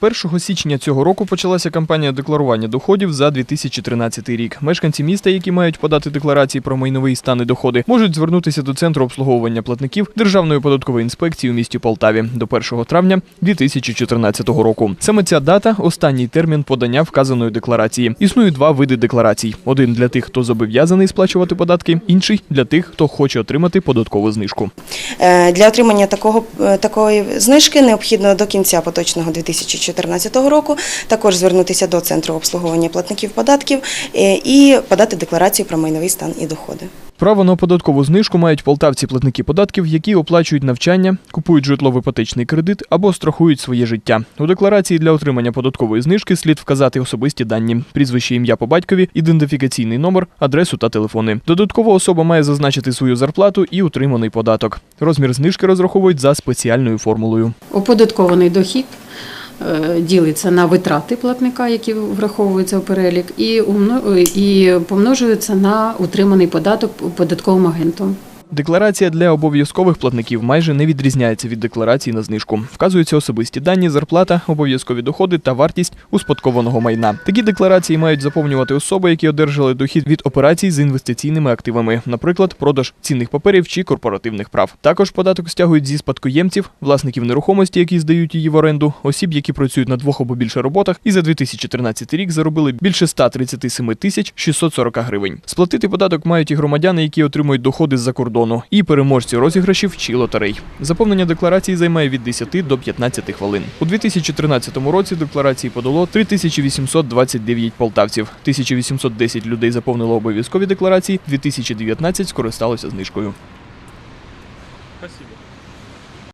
1 січня цього року почалася кампанія декларування доходів за 2013 рік. Мешканці міста, які мають подати декларації про майновий стан і доходи, можуть звернутися до центру обслуговування платників Державної податкової інспекції у місті Полтаві до 1 травня 2014 року. Саме ця дата останній термін подання вказаної декларації. Існують два види декларацій: один для тих, хто зобов'язаний сплачувати податки, інший для тих, хто хоче отримати податкову знижку. Е, Для отримання такого, е, такої знижки необхідно до кінця поточного 2014 року також звернутися до Центру обслуговування платників податків е, і подати декларацію про майновий стан і доходи. Право на податкову знижку мають полтавці платники податків, які оплачують навчання, купують житлово-іпотечний кредит або страхують своє життя. У декларації для отримання податкової знижки слід вказати особисті дані: прізвище, ім'я по батькові, ідентифікаційний номер, адресу та телефони. Додатково особа має зазначити свою зарплату і утриманий податок. Розмір знижки розраховують за спеціальною формулою. Оподаткований дохід ділиться на витрати платника, які враховуються в перелік, і, помножується на утриманий податок податковим агентом. Декларація для обов'язкових платників майже не відрізняється від декларації на знижку. Вказуються особисті дані, зарплата, обов'язкові доходи та вартість успадкованого майна. Такі декларації мають заповнювати особи, які одержали дохід від операцій з інвестиційними активами, наприклад, продаж цінних паперів чи корпоративних прав. Також податок стягують зі спадкоємців, власників нерухомості, які здають її в оренду, осіб, які працюють на двох або більше роботах, і за 2013 рік заробили більше 137 тисяч 640 гривень. Сплатити податок мають і громадяни, які отримують доходи з-за кордону, кордону і переможці розіграшів чи лотерей. Заповнення декларації займає від 10 до 15 хвилин. У 2013 році декларації подало 3829 полтавців. 1810 людей заповнило обов'язкові декларації, 2019 скористалося знижкою. Спасибо.